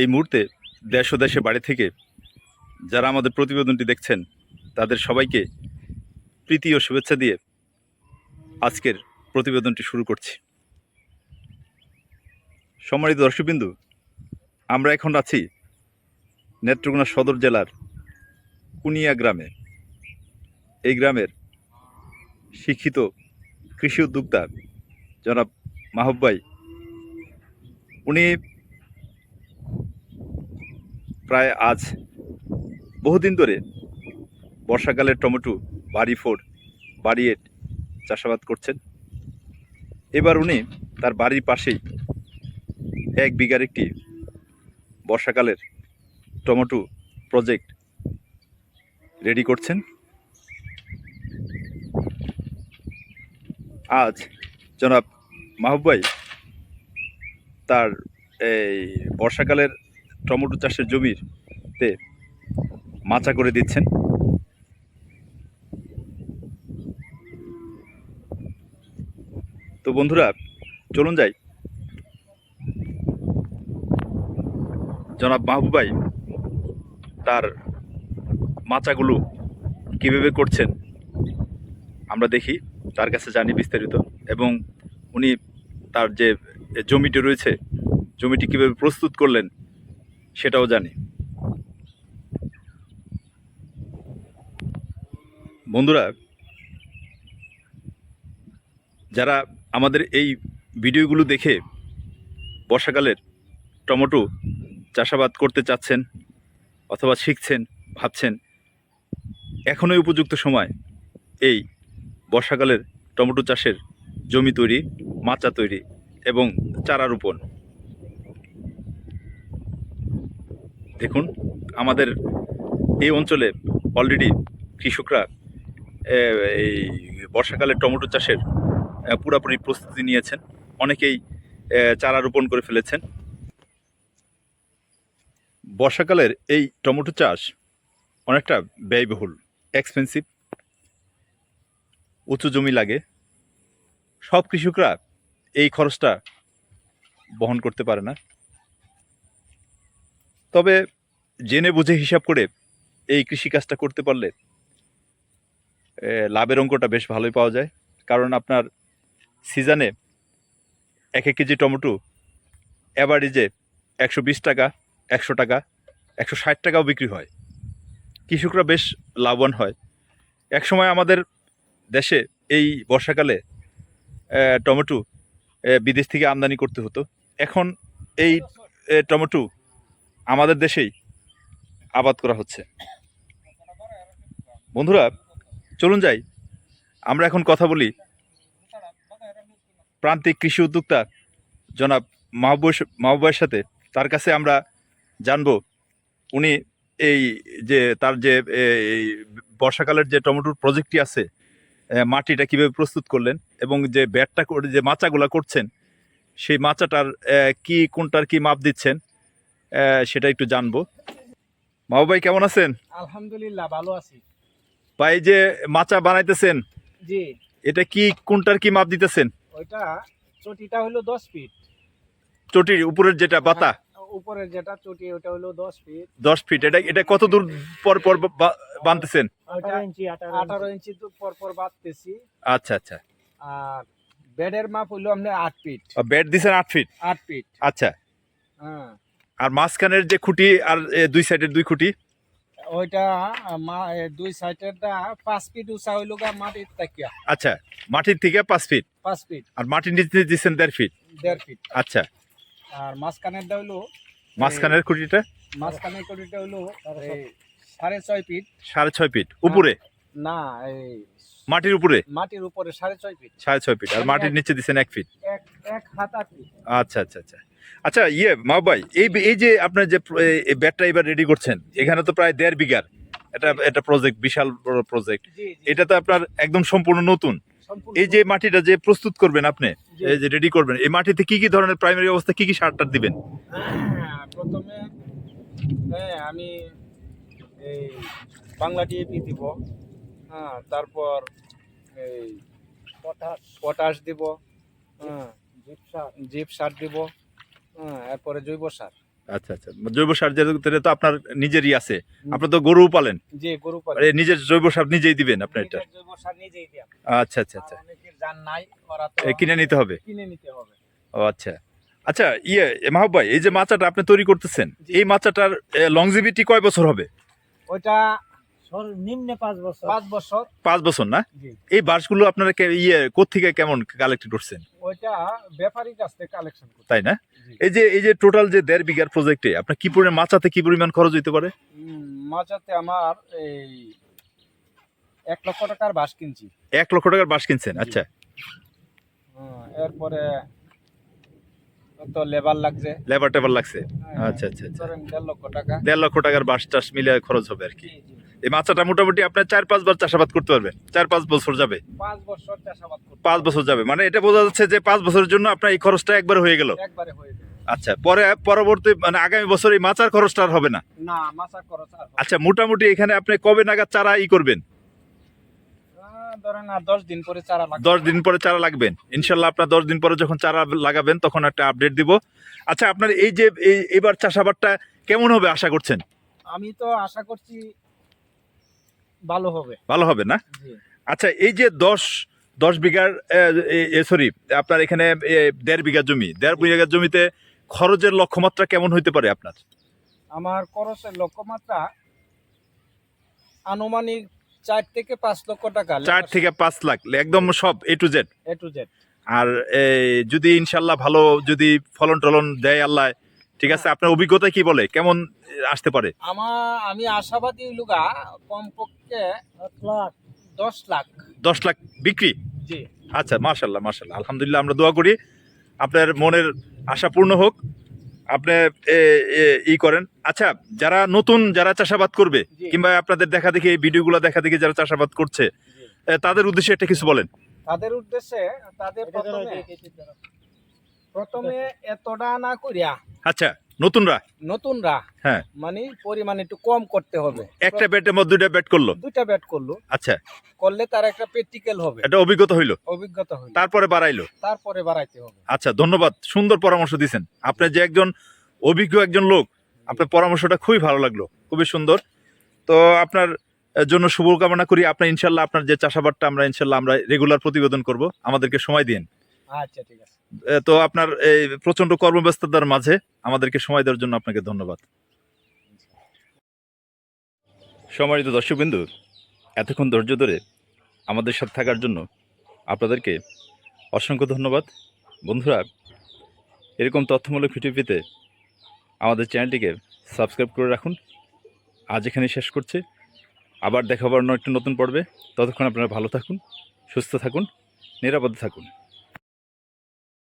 এই মুহূর্তে দেশ ও দেশে বাড়ি থেকে যারা আমাদের প্রতিবেদনটি দেখছেন, তাদের সবাইকে প্রীতি ও শুভেচ্ছা দিয়ে আজকের প্রতিবেদনটি শুরু করছি। সম্মানিত দর্শকবিন্দু, আমরা এখন আছি নেত্রকোনা সদর জেলার কুনিয়া গ্রামে। এই গ্রামের শিক্ষিত কৃষি উদ্যোক্তা জনাব মাহবাই উনি প্রায় আজ বহুদিন ধরে বর্ষাকালের টমেটো, বাড়ি ফোর বাড়ি এট চাষাবাদ করছেন। এবার উনি তার বাড়ির পাশেই এক বিঘার একটি বর্ষাকালের টমেটো প্রজেক্ট রেডি করছেন। আজ জনাব মাহবাই তার এই বর্ষাকালের টমেটো চাষের জমির তে মাচা করে দিচ্ছেন। তো বন্ধুরা, চলুন যাই। জনাব মাহবুবাই তার মাচাগুলো কীভাবে করছেন আমরা দেখি, তার কাছে জানি বিস্তারিত। এবং উনি তার যে জমিটি রয়েছে, জমিটি কীভাবে প্রস্তুত করলেন সেটাও জানি। বন্ধুরা, যারা আমাদের এই ভিডিওগুলো দেখে বর্ষাকালের টমেটো চাষাবাদ করতে চাচ্ছেন অথবা শিখছেন, ভাবছেন, এখনই উপযুক্ত সময় এই বর্ষাকালের টমেটো চাষের জমি তৈরি, মাচা তৈরি এবং চারা রোপণ। দেখুন, আমাদের এই অঞ্চলে অলরেডি কৃষকরা এই বর্ষাকালে টমেটো চাষের পুরাপুরি প্রস্তুতি নিয়েছেন। অনেকেই চারা রোপণ করে ফেলেছেন। বর্ষাকালের এই টমেটো চাষ অনেকটা ব্যয়বহুল এক্সপেন্সিভ উঁচু জমি লাগে। সব কৃষকরা এই খরচটা বহন করতে পারে না। তবে জেনে বুঝে হিসাব করে এই কৃষিকাজটা করতে পারলে লাভের অঙ্কটা বেশ ভালোই পাওয়া যায়। কারণ আপনার সিজনে এক এক কেজি টমেটো অ্যাভারেজে একশো বিশ টাকা, একশো টাকা, একশো ষাট টাকাও বিক্রি হয়। কৃষকরা বেশ লাভবান হয়। একসময় আমাদের দেশে এই বর্ষাকালে টমেটো বিদেশ থেকে আমদানি করতে হতো। এখন এই টমেটো আমাদের দেশেই আবাদ করা হচ্ছে। বন্ধুরা, চলুন যাই। আমরা এখন কথা বলি প্রান্তিক কৃষি উদ্যোক্তা জনাব মাহবুব মাহবুবের সাথে। তার কাছে আমরা জানব, উনি এই যে তার যে এই বর্ষাকালের যে টমেটোর প্রজেক্টটি আছে মাটিটা কীভাবে প্রস্তুত করলেন এবং যে ব্যাটটা করে, যে মাচাগুলো করছেন, সেই মাচাটার কি, কোনটার কি মাপ দিচ্ছেন? সেটা একটু জানব। মাহবুব ভাই কেমন আছেন? আলহামদুলিল্লাহ ভালো আছি। ভাই যে মাচা বানাইতেছেন জি। এটা কি কোনটার কি মাপ দিতেছেন? ওইটা চটিটা হলো দশ ফিট। চটির উপরের যেটা পাতা উপরের যেটা চটি ওটা হলো দশ ফিট। দশ ফিট এটা এটা কত দূর পর পর বা- বানতেছেন? ওইটা আঠারো ইঞ্চি তো পর পর বাঁধতেছি। আচ্ছা আচ্ছা। আর বেডের মাপ হলো আপনার আট ফিট। বেড দিছেন আট ফিট? আট ফিট। আচ্ছা। হ্যাঁ। আর মাঝখানের যে খুঁটি আর দুই সাইডের দুই খুঁটি? ওইটা মা- দুই সাইডেরটা পাঁচ ফিট উঁচা হইল গা মাটির তাকিয়া আচ্ছা মাটির থেকে পাঁচ ফিট? পাঁচ ফিট। আর মাটির নিচে দিচ্ছেন দেড় ফিট? দেড় ফিট। আচ্ছা। আর মাঝখানেরটা হইল মাঝখানের খুঁটিটা? মাঝখানের কটিটা হইল এই সাড়ে ছয় ফিট। সাড়ে ছয় ফিট। উপরে? না এই মাটির উপরে? মাটির উপরে সাড়ে ছয় ফিট। সাড়ে ছয় ফিট। আর মাটির নিচে দিচ্ছেন এক ফিট? এক এক হাত আট ফিট। আচ্ছা আচ্ছা আচ্ছা। আচ্ছা ইয়ে মা ভাই এই এই যে আপনার যে ব্যাটটা এবার রেডি করছেন এখানে তো প্রায় দেড় বিঘার। এটা এটা প্রজেক্ট বিশাল বড় প্রজেক্ট এটা তো আপনার একদম সম্পূর্ণ নতুন। এই যে মাটিটা যে প্রস্তুত করবেন আপনি এই যে রেডি করবেন এই মাটিতে কি কি ধরনের প্রাইমারি অবস্থা কি কি সার টার দিবেন? হ্যাঁ, প্রথমে হ্যাঁ আমি এই বাংলা ডিএপি দিব হ্যাঁ তারপর এই পটাশ পটাশ দিব হ্যাঁ জিপ সার জিপ সার দিব এরপরে জৈব সার। আচ্ছা আচ্ছা। জৈব সার যেটা তো আপনার নিজেরই আছে। আপনার তো গরু পালেন। যে গরু পালন। নিজের জৈব সার নিজেই দিবেন আপনার এটা? জৈব সার নিজেই দিয়া আচ্ছা আচ্ছা আচ্ছা। অনেকের জান নাই ওরা তো কিনে নিতে হবে? কিনে নিতে হবে। ও আচ্ছা। আচ্ছা ইয়ে মাহব ভাই এই যে মাচাটা আপনি তৈরি করতেছেন এই মাচাটার লংজিভিটি কয় বছর হবে? ওইটা নিম্নে পাঁচ বছর। পাঁচ বছর। পাঁচ বছর না? এই বাঁশগুলো আপনারা কে- ইয়ে কোথেকে কেমন কালেক্ট করছেন? ওইটা ব্যাপারীর কাছ থেকে কালেকশন তাই না? এই যে এই যে টোটাল যে দেড় বিঘার প্রজেক্টে আপনার কি পরিমাণ মাচাতে কি পরিমাণ খরচ হইতে পারে? মাঝাতে আমার এই এক লক্ষ টাকার বাস কিনছি। এক লক্ষ টাকার বাঁশ কিনছেন আচ্ছা। হ্যাঁ, এরপরে তো লেবার লাগছে? লেবার টেবার লাগছে। হ্যাঁ, আচ্ছা আচ্ছা আচ্ছা। দেড় লক্ষ টাকা। দেড় লক্ষ টাকার বাঁশ টাস মিলে খরচ হবে আর কি। এই মাচাটা মোটামুটি আপনার চার পাঁচ বার চাষাবাদ করতে পারবেন চার পাঁচ বছর যাবে। পাঁচ বছর যাবে। মানে এটা বোঝা যাচ্ছে যে পাঁচ বছরের জন্য আপনার এই খরচটা একবার হয়ে গেল। আচ্ছা পরে পরবর্তী মানে আগামী বছর এই মাচার খরচটা আর হবে না। আচ্ছা মোটামুটি এখানে আপনি কবে নাগাদ চারা ই করবেন? ধরেন আর দশ দিন পরে চারা দশ দিন পরে চারা লাগবেন। ইনশাল্লাহ আপনার দশ দিন পরে যখন চারা লাগাবেন তখন একটা আপডেট দিব। আচ্ছা আপনার এই যে এই এবার চাষাবাদটা কেমন হবে আশা করছেন? আমি তো আশা করছি ভালো হবে। ভালো হবে না? আচ্ছা এই যে দশ দশ বিঘার সরি আপনার এখানে দেড় বিঘা জমি দেড় বিঘা জমিতে খরচের লক্ষ্যমাত্রা কেমন হইতে পারে আপনার? আমার খরচের লক্ষ্যমাত্রা আনুমানিক চার থেকে পাঁচ লক্ষ টাকা। চার থেকে পাঁচ লাখ একদম সব A to Z A to Z আর যদি ইনশাল্লাহ ভালো যদি ফলন টলন দেয় আল্লাহ ঠিক আছে আপনার অভিজ্ঞতা কি বলে? কেমন আসতে পারে? আমার আমি আশাবাদী লুগা কমপক্ষে এক লাখ দশ লাখ। দশ লাখ বিক্রি? জি। আচ্ছা মার্শাল্লাহ মার্শাল্লাহ আলহামদুলিল্লাহ আমরা দোয়া করি। আপনার মনের আশা পূর্ণ হোক। আপনি ই করেন। আচ্ছা যারা নতুন যারা চাষাবাদ করবে কিংবা আপনাদের দেখা দেখি এই ভিডিওগুলো দেখা দেখি যারা চাষাবাদ করছে তাদের উদ্দেশ্যে একটা কিছু বলেন। তাদের উদ্দেশ্যে তাদের প্রথমে প্রথমে এতটা না করিয়া আচ্ছা নতুনরা? নতুনরা। হ্যাঁ। মানে পরিমাণ একটু কম করতে হবে। একটা ব্যাটের মধ্যে দুইটা ব্যাট করল? দুইটা ব্যাট করল। আচ্ছা। করলে তার একটা প্র্যাকটিক্যাল হবে। এটা অভিজ্ঞতা হইল? অভিজ্ঞতা হইল। তারপরে বাড়াইলো? তারপরে বাড়াইতে হবে। আচ্ছা ধন্যবাদ। সুন্দর পরামর্শ দিয়েছেন আপনি যে একজন অভিজ্ঞ একজন লোক আপনার পরামর্শটা খুবই ভালো লাগল। খুবই সুন্দর। তো আপনার জন্য শুভকামনা করি। আপনার ইনশাল্লাহ আপনার যে চাষাবাদটা আমরা ইনশাল্লাহ আমরা রেগুলার প্রতিবেদন করব। আমাদেরকে সময় দিন আচ্ছা ঠিক আছে। তো আপনার এই প্রচণ্ড কর্মব্যস্ততার মাঝে আমাদেরকে সময় দেওয়ার জন্য আপনাকে ধন্যবাদ। সম্মানিত দর্শকবিন্দু, এতক্ষণ ধৈর্য ধরে আমাদের সাথে থাকার জন্য আপনাদেরকে অসংখ্য ধন্যবাদ। বন্ধুরা, এরকম তথ্যমূলক ভিডিও পেতে আমাদের চ্যানেলটিকে সাবস্ক্রাইব করে রাখুন। আজ এখানে শেষ করছে। আবার দেখাবার একটু নতুন পর্বে। ততক্ষণ আপনারা ভালো থাকুন, সুস্থ থাকুন, নিরাপদে থাকুন।